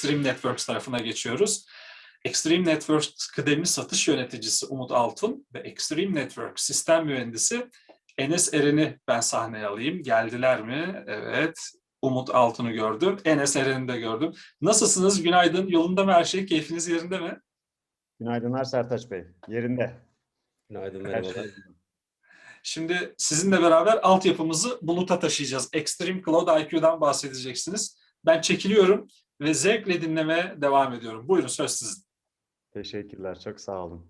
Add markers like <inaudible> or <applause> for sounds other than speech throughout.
Extreme Networks tarafına geçiyoruz. Extreme Networks kıdemli satış yöneticisi Umut Altun ve Extreme Network sistem mühendisi Enes Eren'i ben sahneye alayım. Geldiler mi? Evet. Umut Altun'u gördüm. Enes Eren'i de gördüm. Nasılsınız? Günaydın. Yolunda mı her şey? Keyfiniz yerinde mi? Günaydınlar Sertaç Bey. Yerinde. Günaydın, merhabalar. şey. Şimdi sizinle beraber altyapımızı buluta taşıyacağız. Extreme Cloud IQ'dan bahsedeceksiniz. Ben çekiliyorum ve zevkle dinlemeye devam ediyorum. Buyurun söz sizin. Teşekkürler. Çok sağ olun.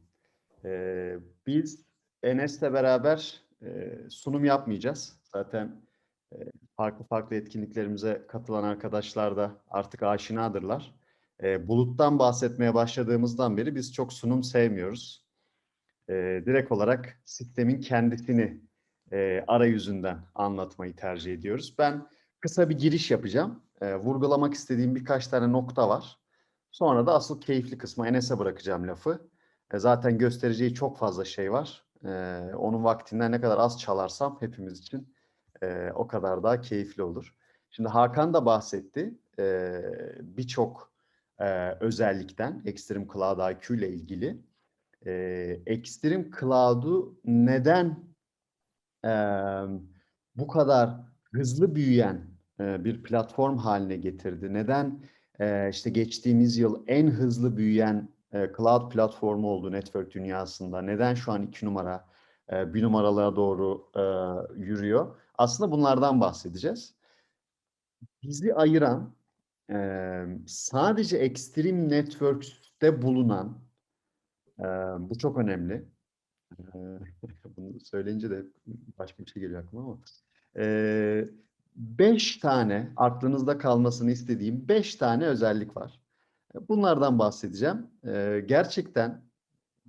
Ee, biz Enes'le beraber e, sunum yapmayacağız. Zaten e, farklı farklı etkinliklerimize katılan arkadaşlar da artık aşinadırlar. E, buluttan bahsetmeye başladığımızdan beri biz çok sunum sevmiyoruz. E, direkt olarak sistemin kendisini e, arayüzünden anlatmayı tercih ediyoruz. Ben kısa bir giriş yapacağım. E, vurgulamak istediğim birkaç tane nokta var. Sonra da asıl keyifli kısmı Enes'e bırakacağım lafı. E, zaten göstereceği çok fazla şey var. E, onun vaktinden ne kadar az çalarsam hepimiz için e, o kadar daha keyifli olur. Şimdi Hakan da bahsetti e, birçok e, özellikten Extreme Cloud IQ ile ilgili. E, Extreme Cloud'u neden e, bu kadar hızlı büyüyen bir platform haline getirdi? Neden e, işte geçtiğimiz yıl en hızlı büyüyen e, cloud platformu oldu network dünyasında? Neden şu an iki numara, e, bir numaralara doğru e, yürüyor? Aslında bunlardan bahsedeceğiz. Bizi ayıran e, sadece Extreme Networks'te bulunan, e, bu çok önemli. E, <laughs> bunu söyleyince de başka bir şey geliyor aklıma ama. E, beş tane aklınızda kalmasını istediğim beş tane özellik var. Bunlardan bahsedeceğim. E, gerçekten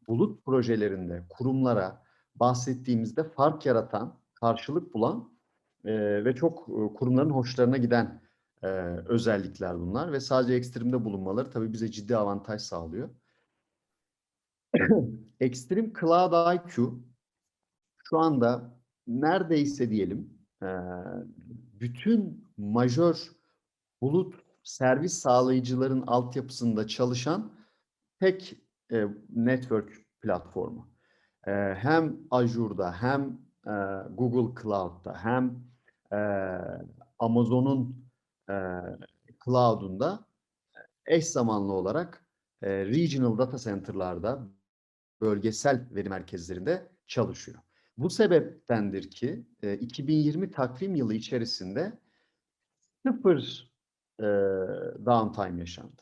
bulut projelerinde kurumlara bahsettiğimizde fark yaratan, karşılık bulan e, ve çok e, kurumların hoşlarına giden e, özellikler bunlar ve sadece ekstremde bulunmaları tabii bize ciddi avantaj sağlıyor. <clears throat> Extreme Cloud IQ şu anda neredeyse diyelim bütün majör bulut servis sağlayıcıların altyapısında çalışan tek e, network platformu. E, hem Azure'da hem e, Google Cloud'da hem e, Amazon'un e, Cloud'unda eş zamanlı olarak e, regional data center'larda bölgesel veri merkezlerinde çalışıyor. Bu sebeptendir ki e, 2020 takvim yılı içerisinde sıfır e, downtime yaşandı.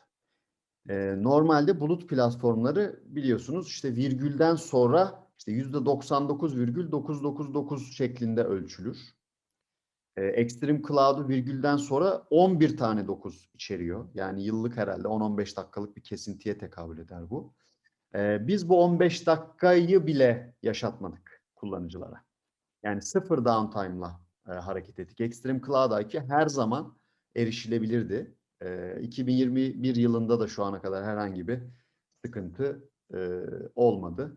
E, normalde bulut platformları biliyorsunuz işte virgülden sonra işte %99,999 şeklinde ölçülür. E, Extreme Cloud'u virgülden sonra 11 tane 9 içeriyor. Yani yıllık herhalde 10-15 dakikalık bir kesintiye tekabül eder bu. E, biz bu 15 dakikayı bile yaşatmadık kullanıcılara. Yani sıfır downtime'la e, hareket ettik. Extreme Cloud IQ her zaman erişilebilirdi. E, 2021 yılında da şu ana kadar herhangi bir sıkıntı e, olmadı.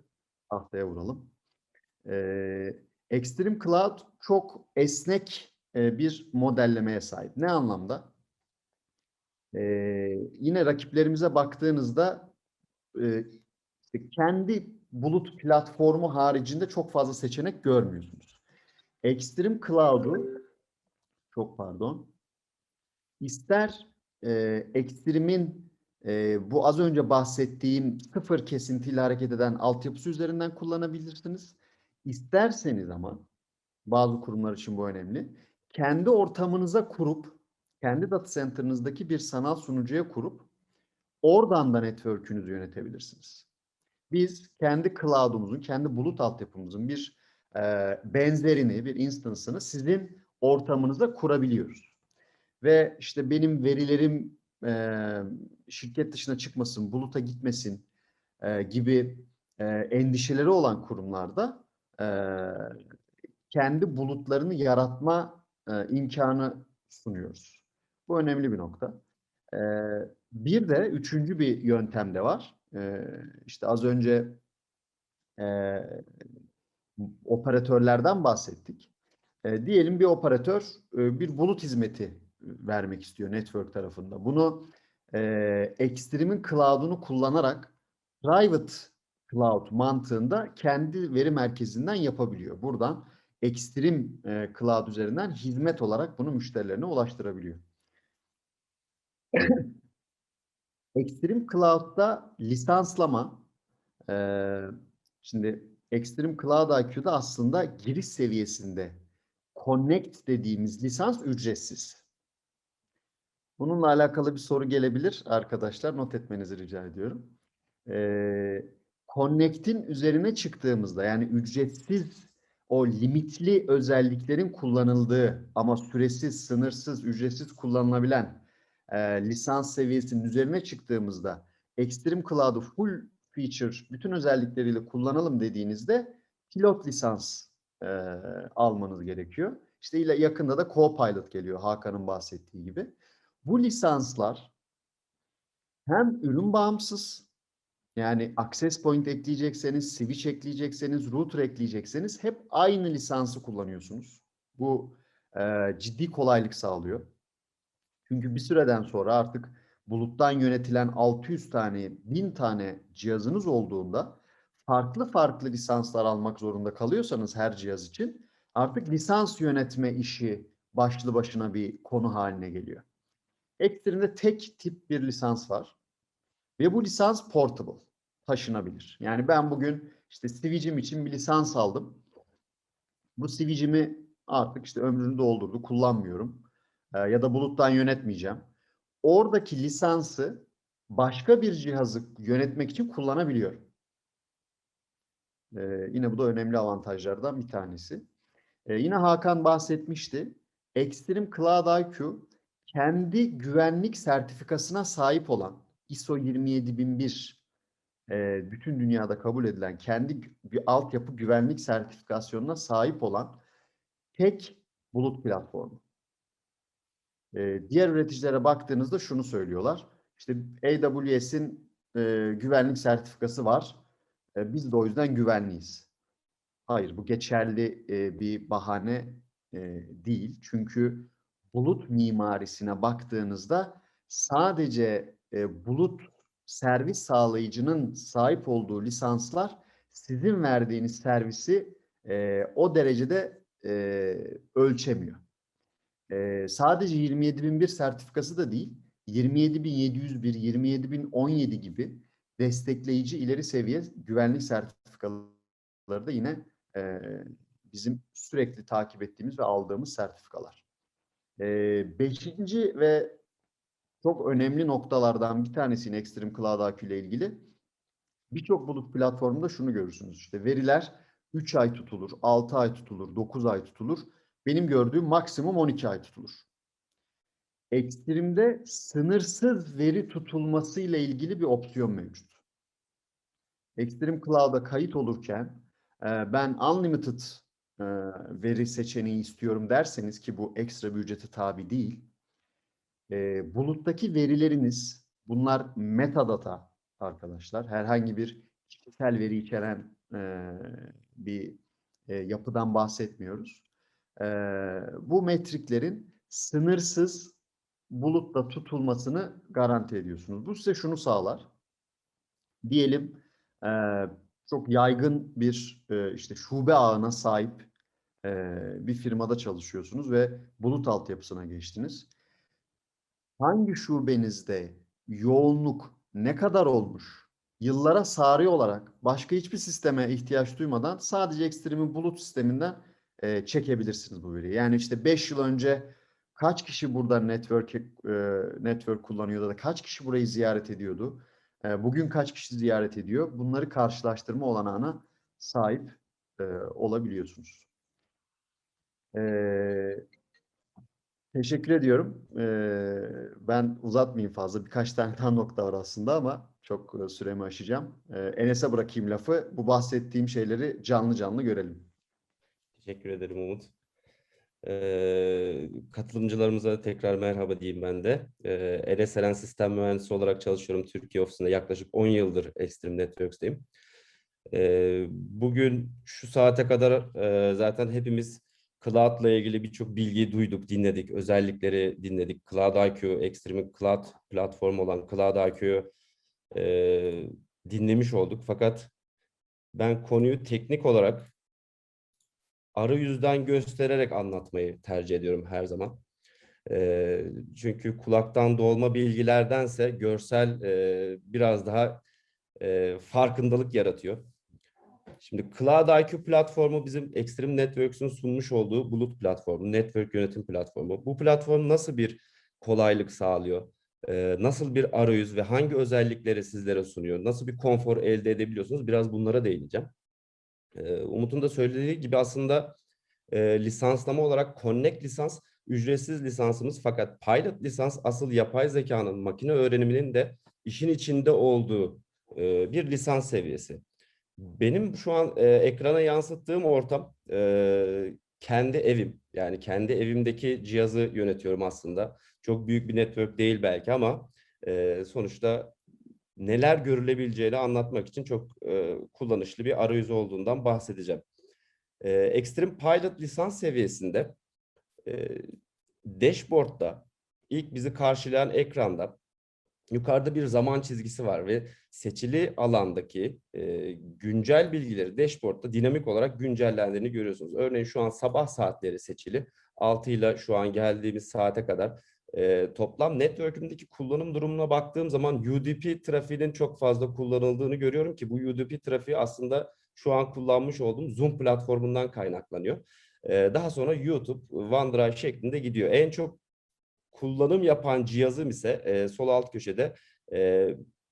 Haftaya vuralım. E, Extreme Cloud çok esnek e, bir modellemeye sahip. Ne anlamda? E, yine rakiplerimize baktığınızda e, kendi bulut platformu haricinde çok fazla seçenek görmüyorsunuz. Extreme Cloud'u çok pardon ister e, Extreme'in e, bu az önce bahsettiğim sıfır kesintiyle hareket eden altyapısı üzerinden kullanabilirsiniz. İsterseniz ama bazı kurumlar için bu önemli. Kendi ortamınıza kurup kendi data center'ınızdaki bir sanal sunucuya kurup oradan da network'ünüzü yönetebilirsiniz. Biz kendi cloud'umuzun, kendi bulut altyapımızın bir e, benzerini, bir instance'ını sizin ortamınıza kurabiliyoruz. Ve işte benim verilerim e, şirket dışına çıkmasın, buluta gitmesin e, gibi e, endişeleri olan kurumlarda e, kendi bulutlarını yaratma e, imkanı sunuyoruz. Bu önemli bir nokta. E, bir de üçüncü bir yöntem de var. E, işte az önce e, operatörlerden bahsettik. E, diyelim bir operatör e, bir bulut hizmeti vermek istiyor network tarafında. Bunu e, Extreme'in cloud'unu kullanarak private cloud mantığında kendi veri merkezinden yapabiliyor. Buradan Extreme e, cloud üzerinden hizmet olarak bunu müşterilerine ulaştırabiliyor. Extreme Cloud'da lisanslama, e, şimdi Extreme Cloud IQ'da aslında giriş seviyesinde Connect dediğimiz lisans ücretsiz. Bununla alakalı bir soru gelebilir arkadaşlar. Not etmenizi rica ediyorum. Ee, Connect'in üzerine çıktığımızda yani ücretsiz o limitli özelliklerin kullanıldığı ama süresiz, sınırsız, ücretsiz kullanılabilen e, lisans seviyesinin üzerine çıktığımızda Extreme Cloud'u full feature bütün özellikleriyle kullanalım dediğinizde pilot lisans e, almanız gerekiyor. İşte ile yakında da Copilot geliyor Hakan'ın bahsettiği gibi. Bu lisanslar hem ürün bağımsız yani access point ekleyecekseniz, switch ekleyecekseniz, router ekleyecekseniz hep aynı lisansı kullanıyorsunuz. Bu e, ciddi kolaylık sağlıyor. Çünkü bir süreden sonra artık buluttan yönetilen 600 tane, 1000 tane cihazınız olduğunda farklı farklı lisanslar almak zorunda kalıyorsanız her cihaz için artık lisans yönetme işi başlı başına bir konu haline geliyor. Extreme'de tek tip bir lisans var. Ve bu lisans portable, taşınabilir. Yani ben bugün işte Switch'im için bir lisans aldım. Bu Switch'imi artık işte ömrünü doldurdu, kullanmıyorum. Ee, ya da buluttan yönetmeyeceğim. Oradaki lisansı başka bir cihazı yönetmek için kullanabiliyorum. Ee, yine bu da önemli avantajlardan bir tanesi. Ee, yine Hakan bahsetmişti. Extreme Cloud IQ kendi güvenlik sertifikasına sahip olan ISO 27001 e, bütün dünyada kabul edilen kendi bir altyapı güvenlik sertifikasyonuna sahip olan tek bulut platformu. E, diğer üreticilere baktığınızda şunu söylüyorlar. İşte AWS'in e, güvenlik sertifikası var. E, biz de o yüzden güvenliyiz. Hayır, bu geçerli e, bir bahane e, değil. Çünkü bulut mimarisine baktığınızda sadece e, bulut servis sağlayıcının sahip olduğu lisanslar sizin verdiğiniz servisi e, o derecede e, ölçemiyor. E, sadece 27001 sertifikası da değil, 27701, 27017 gibi destekleyici ileri seviye güvenlik sertifikaları da yine e, bizim sürekli takip ettiğimiz ve aldığımız sertifikalar. Ee, beşinci ve çok önemli noktalardan bir tanesi yine Extreme Cloud AQ ile ilgili. Birçok bulut platformunda şunu görürsünüz. İşte veriler 3 ay tutulur, 6 ay tutulur, 9 ay tutulur. Benim gördüğüm maksimum 12 ay tutulur. Extreme'de sınırsız veri tutulması ile ilgili bir opsiyon mevcut. Extreme Cloud'a kayıt olurken e, ben unlimited e, veri seçeneği istiyorum derseniz ki bu ekstra bir ücrete tabi değil. e, buluttaki verileriniz bunlar metadata arkadaşlar. Herhangi bir kişisel veri içeren e, bir yapıdan bahsetmiyoruz. E, bu metriklerin sınırsız bulutta tutulmasını garanti ediyorsunuz. Bu size şunu sağlar. Diyelim e, çok yaygın bir e, işte şube ağına sahip e, bir firmada çalışıyorsunuz ve bulut altyapısına geçtiniz. Hangi şubenizde yoğunluk ne kadar olmuş? Yıllara sari olarak başka hiçbir sisteme ihtiyaç duymadan sadece Extreme'in bulut sisteminden e, çekebilirsiniz bu veriyi. Yani işte 5 yıl önce kaç kişi burada network e, network kullanıyordu da kaç kişi burayı ziyaret ediyordu? E, bugün kaç kişi ziyaret ediyor? Bunları karşılaştırma olanağına sahip e, olabiliyorsunuz. E, teşekkür ediyorum. E, ben uzatmayayım fazla. Birkaç tane daha nokta var aslında ama çok e, süremi aşacağım. E, Enes'e bırakayım lafı. Bu bahsettiğim şeyleri canlı canlı görelim. Teşekkür ederim Umut. Ee, katılımcılarımıza tekrar merhaba diyeyim ben de. Ee, Enes Sistem Mühendisi olarak çalışıyorum Türkiye ofisinde. Yaklaşık 10 yıldır Extreme Networks'teyim. Ee, bugün şu saate kadar e, zaten hepimiz Cloud'la ilgili birçok bilgi duyduk, dinledik, özellikleri dinledik. Cloud IQ, Extreme'in cloud platformu olan Cloud IQ'yu e, dinlemiş olduk. Fakat ben konuyu teknik olarak arayüzden göstererek anlatmayı tercih ediyorum her zaman. Çünkü kulaktan dolma bilgilerdense görsel biraz daha farkındalık yaratıyor. Şimdi Cloud IQ platformu bizim Extreme Networks'ün sunmuş olduğu bulut platformu, network yönetim platformu. Bu platform nasıl bir kolaylık sağlıyor? Nasıl bir arayüz ve hangi özellikleri sizlere sunuyor? Nasıl bir konfor elde edebiliyorsunuz? Biraz bunlara değineceğim. Umut'un da söylediği gibi aslında e, lisanslama olarak Connect lisans ücretsiz lisansımız fakat Pilot lisans asıl yapay zekanın makine öğreniminin de işin içinde olduğu e, bir lisans seviyesi. Benim şu an e, ekrana yansıttığım ortam e, kendi evim. Yani kendi evimdeki cihazı yönetiyorum aslında. Çok büyük bir network değil belki ama e, sonuçta neler görülebileceğini anlatmak için çok e, kullanışlı bir arayüz olduğundan bahsedeceğim. E, Extreme Pilot lisans seviyesinde e, dashboard'da ilk bizi karşılayan ekranda yukarıda bir zaman çizgisi var ve seçili alandaki e, güncel bilgileri dashboard'da dinamik olarak güncellendiğini görüyorsunuz. Örneğin şu an sabah saatleri seçili. 6 ile şu an geldiğimiz saate kadar e, toplam network'ümdeki kullanım durumuna baktığım zaman UDP trafiğinin çok fazla kullanıldığını görüyorum ki bu UDP trafiği aslında şu an kullanmış olduğum Zoom platformundan kaynaklanıyor. E, daha sonra YouTube, OneDrive şeklinde gidiyor. En çok kullanım yapan cihazım ise e, sol alt köşede e,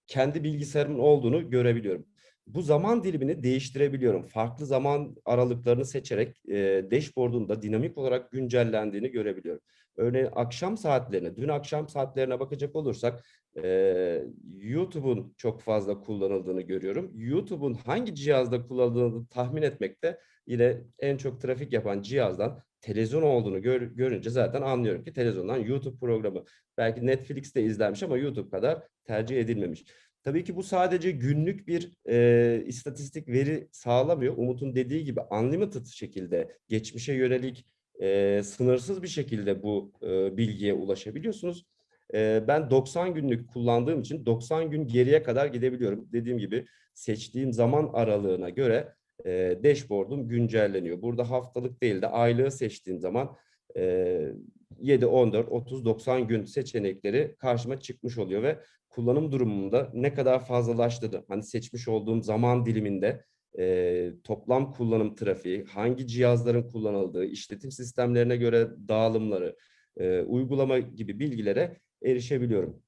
kendi bilgisayarımın olduğunu görebiliyorum. Bu zaman dilimini değiştirebiliyorum. Farklı zaman aralıklarını seçerek e, dashboard'un da dinamik olarak güncellendiğini görebiliyorum. Örneğin akşam saatlerine, dün akşam saatlerine bakacak olursak e, YouTube'un çok fazla kullanıldığını görüyorum. YouTube'un hangi cihazda kullanıldığını tahmin etmekte yine en çok trafik yapan cihazdan televizyon olduğunu gör, görünce zaten anlıyorum ki televizyondan YouTube programı belki Netflix'te izlenmiş ama YouTube kadar tercih edilmemiş. Tabii ki bu sadece günlük bir e, istatistik veri sağlamıyor. Umut'un dediği gibi unlimited şekilde geçmişe yönelik e, sınırsız bir şekilde bu e, bilgiye ulaşabiliyorsunuz. E, ben 90 günlük kullandığım için 90 gün geriye kadar gidebiliyorum. Dediğim gibi seçtiğim zaman aralığına göre e, dashboard'um güncelleniyor. Burada haftalık değil de aylığı seçtiğim zaman e, 7, 14, 30, 90 gün seçenekleri karşıma çıkmış oluyor ve kullanım durumunda ne kadar fazlalaştığını, hani seçmiş olduğum zaman diliminde e, toplam kullanım trafiği, hangi cihazların kullanıldığı, işletim sistemlerine göre dağılımları, e, uygulama gibi bilgilere erişebiliyorum.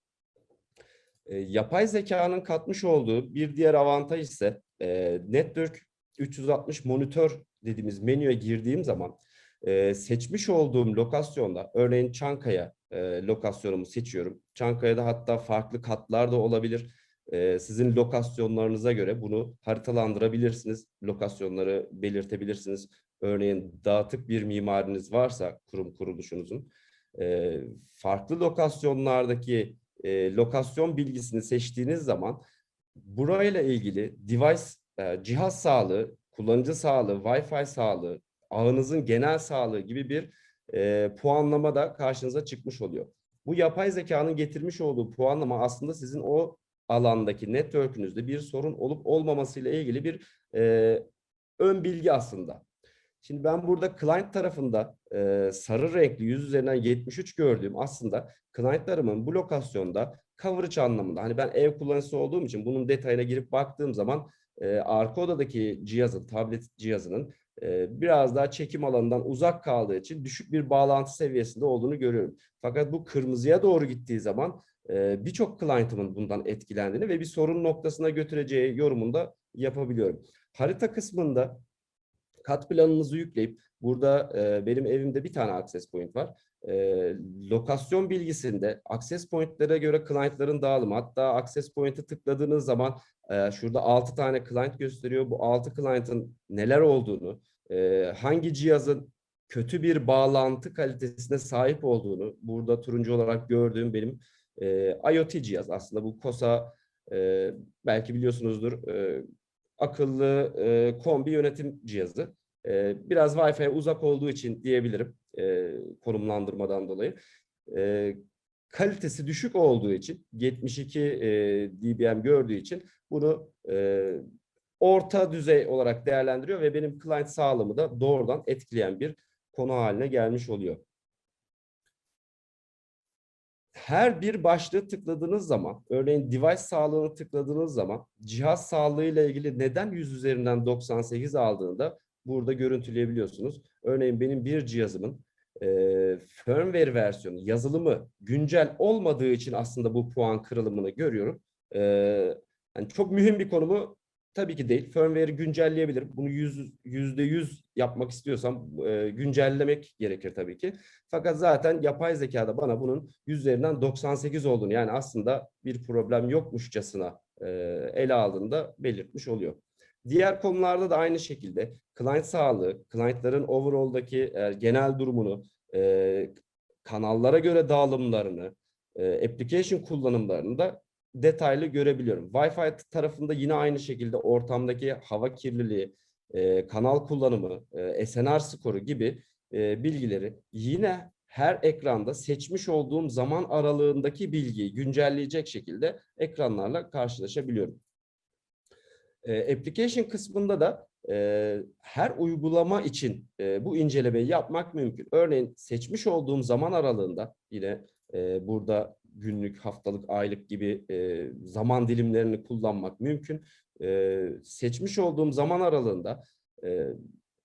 E, yapay zekanın katmış olduğu bir diğer avantaj ise e, Network 360 monitör dediğimiz menüye girdiğim zaman e, seçmiş olduğum lokasyonda örneğin Çankaya e, lokasyonumu seçiyorum. Çankaya'da hatta farklı katlar da olabilir. E, sizin lokasyonlarınıza göre bunu haritalandırabilirsiniz. Lokasyonları belirtebilirsiniz. Örneğin dağıtık bir mimariniz varsa kurum kuruluşunuzun e, farklı lokasyonlardaki e, lokasyon bilgisini seçtiğiniz zaman burayla ilgili device e, cihaz sağlığı, kullanıcı sağlığı, Wi-Fi sağlığı, ağınızın genel sağlığı gibi bir puanlama da karşınıza çıkmış oluyor. Bu yapay zekanın getirmiş olduğu puanlama aslında sizin o alandaki network'ünüzde bir sorun olup olmaması ile ilgili bir e, ön bilgi aslında. Şimdi ben burada client tarafında e, sarı renkli 100 üzerinden 73 gördüğüm aslında clientlarımın bu lokasyonda coverage anlamında hani ben ev kullanıcısı olduğum için bunun detayına girip baktığım zaman e, arka odadaki cihazın, tablet cihazının e, biraz daha çekim alanından uzak kaldığı için düşük bir bağlantı seviyesinde olduğunu görüyorum. Fakat bu kırmızıya doğru gittiği zaman birçok client'ımın bundan etkilendiğini ve bir sorun noktasına götüreceği yorumunu da yapabiliyorum. Harita kısmında kat planınızı yükleyip burada benim evimde bir tane access point var. Lokasyon bilgisinde access pointlere göre client'ların dağılımı hatta access point'i tıkladığınız zaman şurada 6 tane client gösteriyor. Bu 6 client'ın neler olduğunu, hangi cihazın kötü bir bağlantı kalitesine sahip olduğunu burada turuncu olarak gördüğüm benim e, IoT cihaz aslında bu KOSA e, belki biliyorsunuzdur e, akıllı e, kombi yönetim cihazı. e, biraz Wi-Fi'ye uzak olduğu için diyebilirim e, konumlandırmadan dolayı. E, kalitesi düşük olduğu için 72 e, dBm gördüğü için bunu e, orta düzey olarak değerlendiriyor ve benim client sağlığımı da doğrudan etkileyen bir konu haline gelmiş oluyor. Her bir başlığı tıkladığınız zaman, örneğin device sağlığını tıkladığınız zaman cihaz sağlığı ile ilgili neden 100 üzerinden 98 aldığını da burada görüntüleyebiliyorsunuz. Örneğin benim bir cihazımın e, firmware versiyonu, yazılımı güncel olmadığı için aslında bu puan kırılımını görüyorum. E, yani çok mühim bir konu mu? Tabii ki değil. Firmware'i güncelleyebilirim. Bunu yüz, yüzde yüz yapmak istiyorsam e, güncellemek gerekir tabii ki. Fakat zaten yapay zekada bana bunun üzerinden 98 olduğunu yani aslında bir problem yokmuşçasına e, ele aldığında belirtmiş oluyor. Diğer konularda da aynı şekilde client sağlığı, client'ların overall'daki e, genel durumunu, e, kanallara göre dağılımlarını, e, application kullanımlarını da detaylı görebiliyorum. Wi-Fi tarafında yine aynı şekilde ortamdaki hava kirliliği, e, kanal kullanımı, e, SNR skoru gibi e, bilgileri yine her ekranda seçmiş olduğum zaman aralığındaki bilgiyi güncelleyecek şekilde ekranlarla karşılaşabiliyorum. E, application kısmında da e, her uygulama için e, bu incelemeyi yapmak mümkün. Örneğin seçmiş olduğum zaman aralığında yine e, burada günlük, haftalık, aylık gibi e, zaman dilimlerini kullanmak mümkün. E, seçmiş olduğum zaman aralığında e,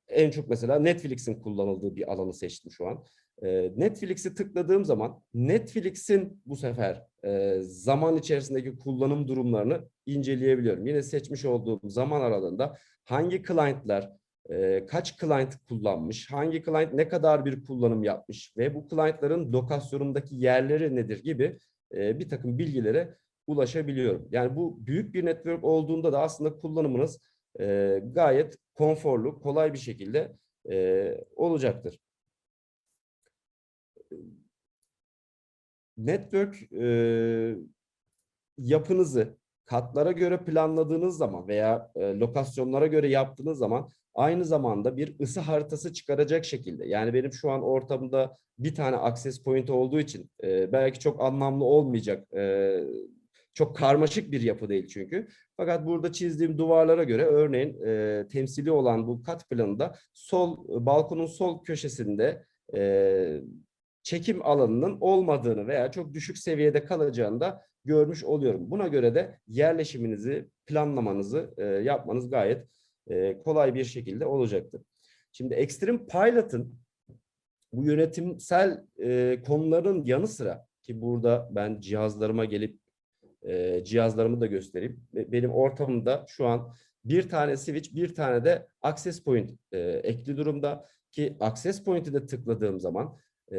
en çok mesela Netflix'in kullanıldığı bir alanı seçtim şu an. E, Netflix'i tıkladığım zaman Netflix'in bu sefer e, zaman içerisindeki kullanım durumlarını inceleyebiliyorum. Yine seçmiş olduğum zaman aralığında hangi client'lar kaç client kullanmış, hangi client ne kadar bir kullanım yapmış ve bu client'ların lokasyonundaki yerleri nedir gibi bir takım bilgilere ulaşabiliyorum. Yani bu büyük bir network olduğunda da aslında kullanımınız gayet konforlu, kolay bir şekilde olacaktır. Network yapınızı katlara göre planladığınız zaman veya lokasyonlara göre yaptığınız zaman aynı zamanda bir ısı haritası çıkaracak şekilde. Yani benim şu an ortamda bir tane access point olduğu için e, belki çok anlamlı olmayacak. E, çok karmaşık bir yapı değil çünkü. Fakat burada çizdiğim duvarlara göre örneğin e, temsili olan bu kat planında sol balkonun sol köşesinde e, çekim alanının olmadığını veya çok düşük seviyede kalacağını da görmüş oluyorum. Buna göre de yerleşiminizi, planlamanızı e, yapmanız gayet e, kolay bir şekilde olacaktır. Şimdi Extreme Pilot'ın bu yönetimsel e, konuların yanı sıra ki burada ben cihazlarıma gelip e, cihazlarımı da göstereyim. Be- Benim ortamımda şu an bir tane switch, bir tane de access point e, ekli durumda ki access point'i de tıkladığım zaman e,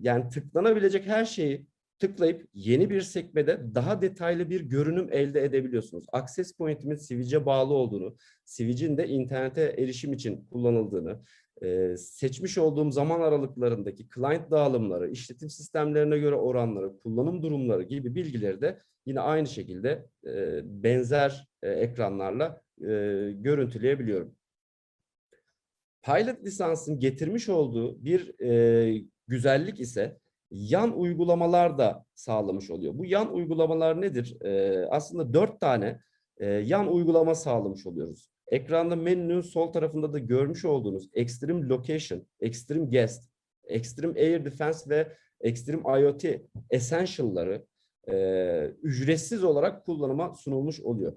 yani tıklanabilecek her şeyi tıklayıp yeni bir sekmede daha detaylı bir görünüm elde edebiliyorsunuz. Access Point'imin switch'e bağlı olduğunu, switch'in de internete erişim için kullanıldığını, e, seçmiş olduğum zaman aralıklarındaki client dağılımları, işletim sistemlerine göre oranları, kullanım durumları gibi bilgileri de yine aynı şekilde e, benzer e, ekranlarla görüntüleyebiliyorum. Pilot lisansın getirmiş olduğu bir güzellik ise yan uygulamalar da sağlamış oluyor. Bu yan uygulamalar nedir? Ee, aslında dört tane e, yan uygulama sağlamış oluyoruz. Ekranda menünün sol tarafında da görmüş olduğunuz Extreme Location, Extreme Guest, Extreme Air Defense ve Extreme IoT Essential'ları e, ücretsiz olarak kullanıma sunulmuş oluyor.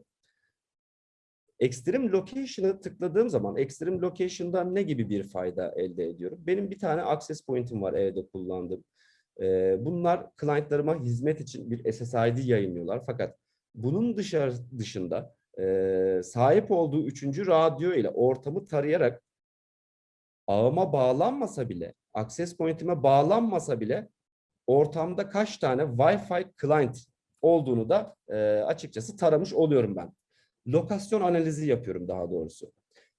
Extreme Location'ı tıkladığım zaman Extreme Location'dan ne gibi bir fayda elde ediyorum? Benim bir tane access point'im var evde kullandığım. Ee, bunlar clientlarıma hizmet için bir SSID yayınlıyorlar. Fakat bunun dışarı, dışında e, sahip olduğu üçüncü radyo ile ortamı tarayarak ağıma bağlanmasa bile, access point'ime bağlanmasa bile ortamda kaç tane Wi-Fi client olduğunu da e, açıkçası taramış oluyorum ben. Lokasyon analizi yapıyorum daha doğrusu.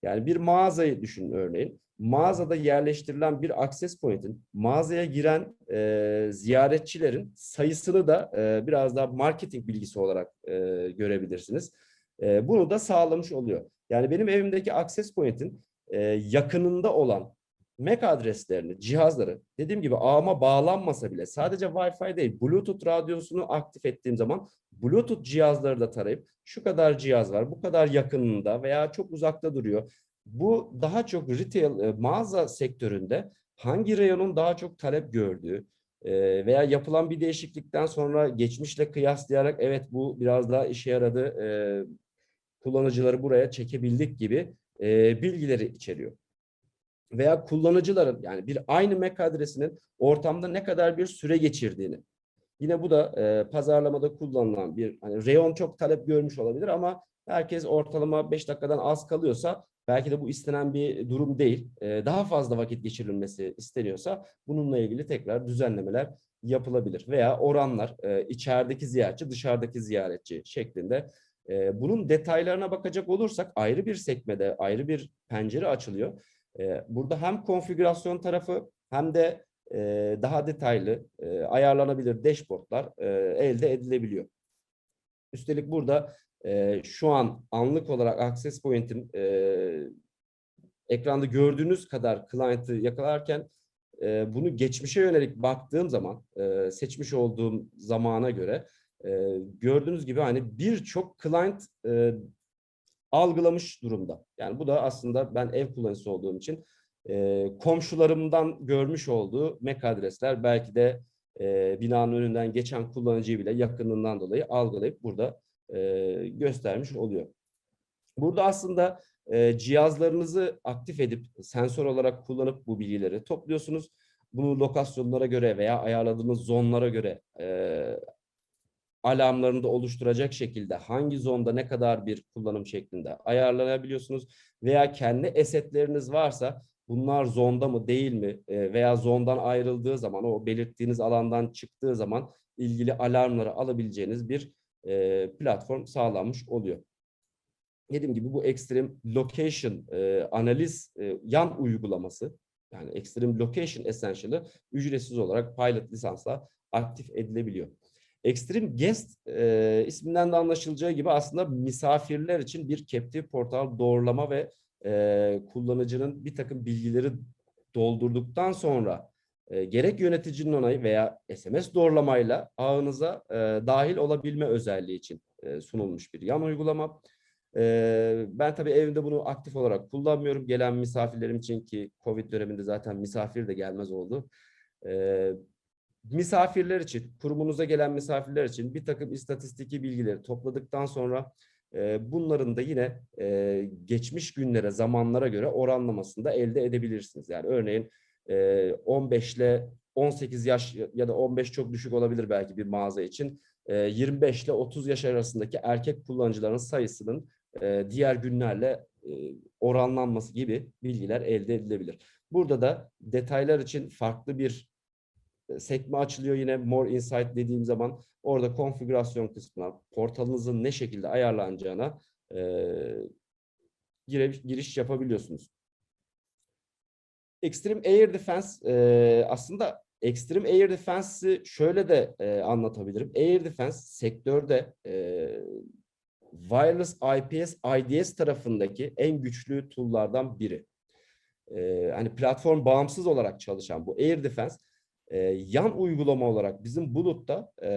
Yani bir mağazayı düşünün örneğin. Mağazada yerleştirilen bir access point'in mağazaya giren e, ziyaretçilerin sayısını da e, biraz daha marketing bilgisi olarak e, görebilirsiniz. E, bunu da sağlamış oluyor. Yani benim evimdeki access point'in e, yakınında olan MAC adreslerini, cihazları dediğim gibi ağıma bağlanmasa bile sadece Wi-Fi değil Bluetooth radyosunu aktif ettiğim zaman Bluetooth cihazları da tarayıp şu kadar cihaz var, bu kadar yakınında veya çok uzakta duruyor. Bu daha çok retail e, mağaza sektöründe hangi reyonun daha çok talep gördüğü e, veya yapılan bir değişiklikten sonra geçmişle kıyaslayarak evet bu biraz daha işe yaradı, e, kullanıcıları buraya çekebildik gibi bilgileri içeriyor veya kullanıcıların yani bir aynı MAC adresinin ortamda ne kadar bir süre geçirdiğini. Yine bu da e, pazarlamada kullanılan bir hani reyon çok talep görmüş olabilir ama herkes ortalama 5 dakikadan az kalıyorsa belki de bu istenen bir durum değil. E, daha fazla vakit geçirilmesi isteniyorsa bununla ilgili tekrar düzenlemeler yapılabilir veya oranlar e, içerideki ziyaretçi dışarıdaki ziyaretçi şeklinde e, bunun detaylarına bakacak olursak ayrı bir sekmede ayrı bir pencere açılıyor. Ee, Burada hem konfigürasyon tarafı hem de e, daha detaylı e, ayarlanabilir dashboardlar e, elde edilebiliyor. Üstelik burada e, şu an anlık olarak Access Point'in e, ekranda gördüğünüz kadar client'ı yakalarken e, bunu geçmişe yönelik baktığım zaman e, seçmiş olduğum zamana göre e, gördüğünüz gibi hani birçok client e, algılamış durumda. Yani bu da aslında ben ev kullanıcısı olduğum için e, komşularımdan görmüş olduğu MAC adresler belki de e, binanın önünden geçen kullanıcıyı bile yakınlığından dolayı algılayıp burada e, göstermiş oluyor. Burada aslında e, cihazlarınızı aktif edip sensör olarak kullanıp bu bilgileri topluyorsunuz. Bunu lokasyonlara göre veya ayarladığınız zonlara göre e, alarmlarını da oluşturacak şekilde hangi zonda ne kadar bir kullanım şeklinde ayarlanabiliyorsunuz veya kendi esetleriniz varsa bunlar zonda mı değil mi e, veya zondan ayrıldığı zaman o belirttiğiniz alandan çıktığı zaman ilgili alarmları alabileceğiniz bir e, platform sağlanmış oluyor. Dediğim gibi bu Extreme Location e, analiz e, yan uygulaması yani Extreme Location Essential'ı ücretsiz olarak pilot lisansla aktif edilebiliyor. Extreme Guest e, isminden de anlaşılacağı gibi aslında misafirler için bir captive portal doğrulama ve e, kullanıcının bir takım bilgileri doldurduktan sonra e, gerek yöneticinin onayı veya SMS doğrulamayla ağınıza e, dahil olabilme özelliği için e, sunulmuş bir yan uygulama. E, ben tabii evimde bunu aktif olarak kullanmıyorum. Gelen misafirlerim için ki Covid döneminde zaten misafir de gelmez oldu. E, misafirler için, kurumunuza gelen misafirler için bir takım istatistiki bilgileri topladıktan sonra e, bunların da yine e, geçmiş günlere, zamanlara göre oranlamasını da elde edebilirsiniz. Yani örneğin 15 ile 18 yaş ya da 15 çok düşük olabilir belki bir mağaza için. E, 25 ile 30 yaş arasındaki erkek kullanıcıların sayısının e, diğer günlerle e, oranlanması gibi bilgiler elde edilebilir. Burada da detaylar için farklı bir sekme açılıyor yine More Insight dediğim zaman orada konfigürasyon kısmına portalınızın ne şekilde ayarlanacağına e, giriş yapabiliyorsunuz. Extreme Air Defense e, aslında Extreme Air Defense'i şöyle de e, anlatabilirim. Air Defense sektörde e, Wireless IPS IDS tarafındaki en güçlü tool'lardan biri. E, hani platform bağımsız olarak çalışan bu Air Defense e, yan uygulama olarak bizim Bulut'ta e,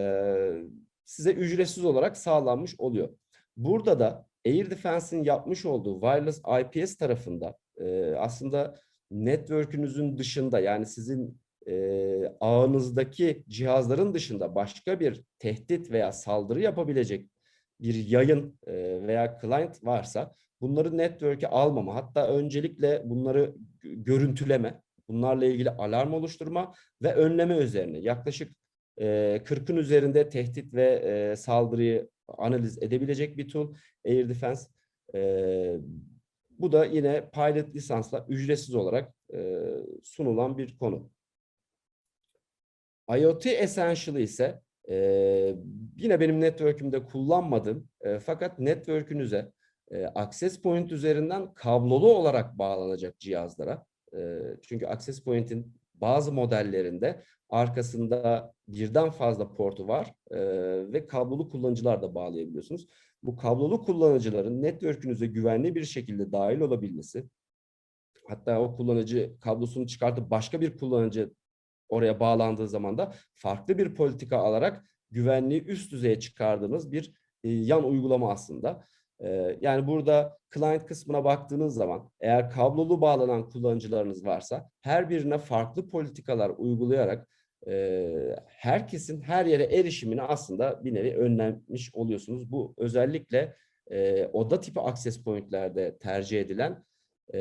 size ücretsiz olarak sağlanmış oluyor. Burada da Air Defense'in yapmış olduğu Wireless IPS tarafında e, aslında network'ünüzün dışında yani sizin e, ağınızdaki cihazların dışında başka bir tehdit veya saldırı yapabilecek bir yayın e, veya client varsa bunları network'e almama hatta öncelikle bunları görüntüleme bunlarla ilgili alarm oluşturma ve önleme üzerine yaklaşık e, 40'ın üzerinde tehdit ve e, saldırıyı analiz edebilecek bir tool Air Defense. E, bu da yine pilot lisansla ücretsiz olarak e, sunulan bir konu. IoT Essential ise e, yine benim network'ümde kullanmadığım e, fakat network'ünüze e, access point üzerinden kablolu olarak bağlanacak cihazlara çünkü Access Point'in bazı modellerinde arkasında birden fazla portu var ve kablolu kullanıcılar da bağlayabiliyorsunuz. Bu kablolu kullanıcıların network'ünüze güvenli bir şekilde dahil olabilmesi Hatta o kullanıcı kablosunu çıkartıp başka bir kullanıcı oraya bağlandığı zaman da farklı bir politika alarak güvenliği üst düzeye çıkardığımız bir e, yan uygulama aslında. E, yani burada client kısmına baktığınız zaman eğer kablolu bağlanan kullanıcılarınız varsa her birine farklı politikalar uygulayarak e, herkesin her yere erişimini aslında bir nevi önlemiş oluyorsunuz. Bu özellikle e, oda tipi access pointlerde tercih edilen e,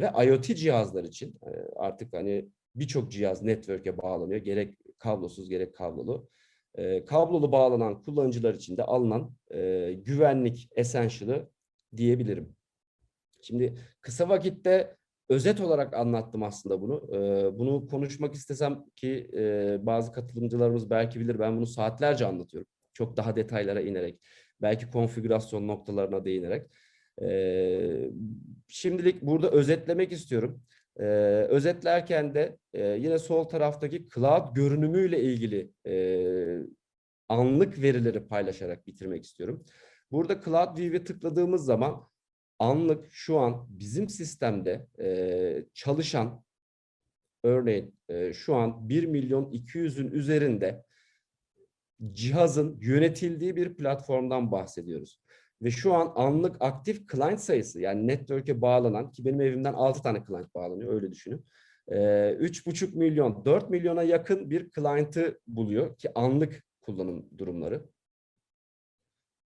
ve IoT cihazlar için e, artık hani birçok cihaz network'e bağlanıyor. Gerek kablosuz gerek kablolu. E, kablolu bağlanan kullanıcılar için de alınan e, güvenlik essential'ı diyebilirim. Şimdi kısa vakitte özet olarak anlattım aslında bunu. E, bunu konuşmak istesem ki e, bazı katılımcılarımız belki bilir ben bunu saatlerce anlatıyorum. Çok daha detaylara inerek, belki konfigürasyon noktalarına değinerek. E, şimdilik burada özetlemek istiyorum. Ee, özetlerken de e, yine sol taraftaki cloud görünümüyle ilgili e, anlık verileri paylaşarak bitirmek istiyorum. Burada Cloud View'e tıkladığımız zaman anlık şu an bizim sistemde e, çalışan örneğin e, şu an 1 milyon 200'ün üzerinde cihazın yönetildiği bir platformdan bahsediyoruz. Ve şu an anlık aktif client sayısı yani network'e bağlanan ki benim evimden 6 tane client bağlanıyor öyle düşünün. Ee, 3,5 milyon 4 milyona yakın bir client'ı buluyor ki anlık kullanım durumları.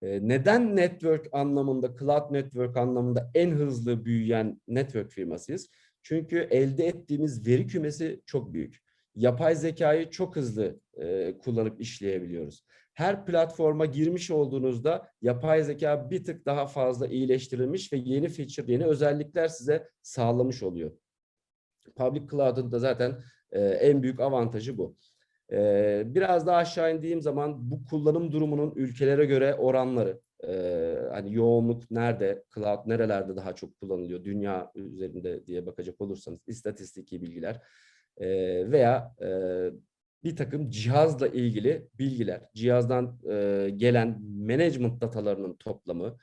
Ee, neden network anlamında, cloud network anlamında en hızlı büyüyen network firmasıyız? Çünkü elde ettiğimiz veri kümesi çok büyük. Yapay zekayı çok hızlı e, kullanıp işleyebiliyoruz her platforma girmiş olduğunuzda yapay zeka bir tık daha fazla iyileştirilmiş ve yeni feature, yeni özellikler size sağlamış oluyor. Public Cloud'un da zaten e, en büyük avantajı bu. E, biraz daha aşağı indiğim zaman bu kullanım durumunun ülkelere göre oranları, e, hani yoğunluk nerede, cloud nerelerde daha çok kullanılıyor, dünya üzerinde diye bakacak olursanız istatistiki bilgiler e, veya e, bir takım cihazla ilgili bilgiler, cihazdan e, gelen management datalarının toplamı,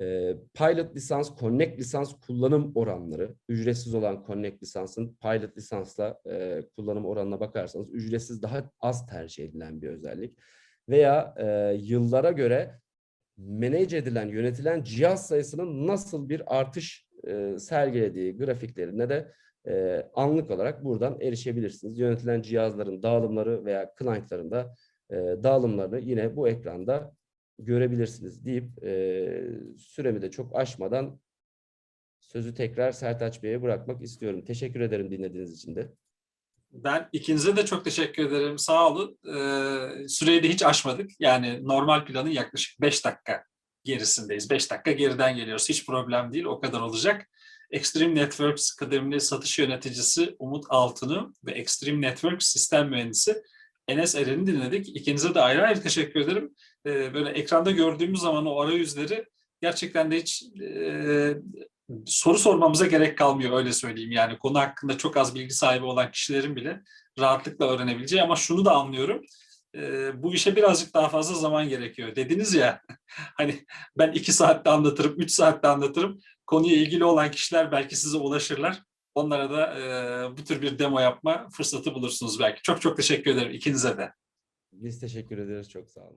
e, pilot lisans, connect lisans kullanım oranları, ücretsiz olan connect lisansın pilot lisansla e, kullanım oranına bakarsanız ücretsiz daha az tercih edilen bir özellik. Veya e, yıllara göre manage edilen, yönetilen cihaz sayısının nasıl bir artış e, sergilediği grafiklerine de e, anlık olarak buradan erişebilirsiniz. Yönetilen cihazların dağılımları veya client'ların da e, dağılımlarını yine bu ekranda görebilirsiniz deyip e, süremi de çok aşmadan sözü tekrar Sertaç Bey'e bırakmak istiyorum. Teşekkür ederim dinlediğiniz için de. Ben ikinize de çok teşekkür ederim. Sağ olun. Ee, süreyi de hiç aşmadık. Yani normal planın yaklaşık 5 dakika gerisindeyiz. 5 dakika geriden geliyoruz. Hiç problem değil. O kadar olacak. Extreme Networks kıdemli satış yöneticisi Umut Altın'ı ve Extreme Networks sistem mühendisi Enes Eren'i dinledik. İkinize de ayrı ayrı teşekkür ederim. Ee, böyle ekranda gördüğümüz zaman o arayüzleri gerçekten de hiç e, soru sormamıza gerek kalmıyor öyle söyleyeyim. Yani konu hakkında çok az bilgi sahibi olan kişilerin bile rahatlıkla öğrenebileceği ama şunu da anlıyorum. E, bu işe birazcık daha fazla zaman gerekiyor. Dediniz ya <laughs> hani ben iki saatte anlatırım, üç saatte anlatırım. Konuya ilgili olan kişiler belki size ulaşırlar. Onlara da e, bu tür bir demo yapma fırsatı bulursunuz belki. Çok çok teşekkür ederim ikinize de. Biz teşekkür ederiz. Çok sağ olun.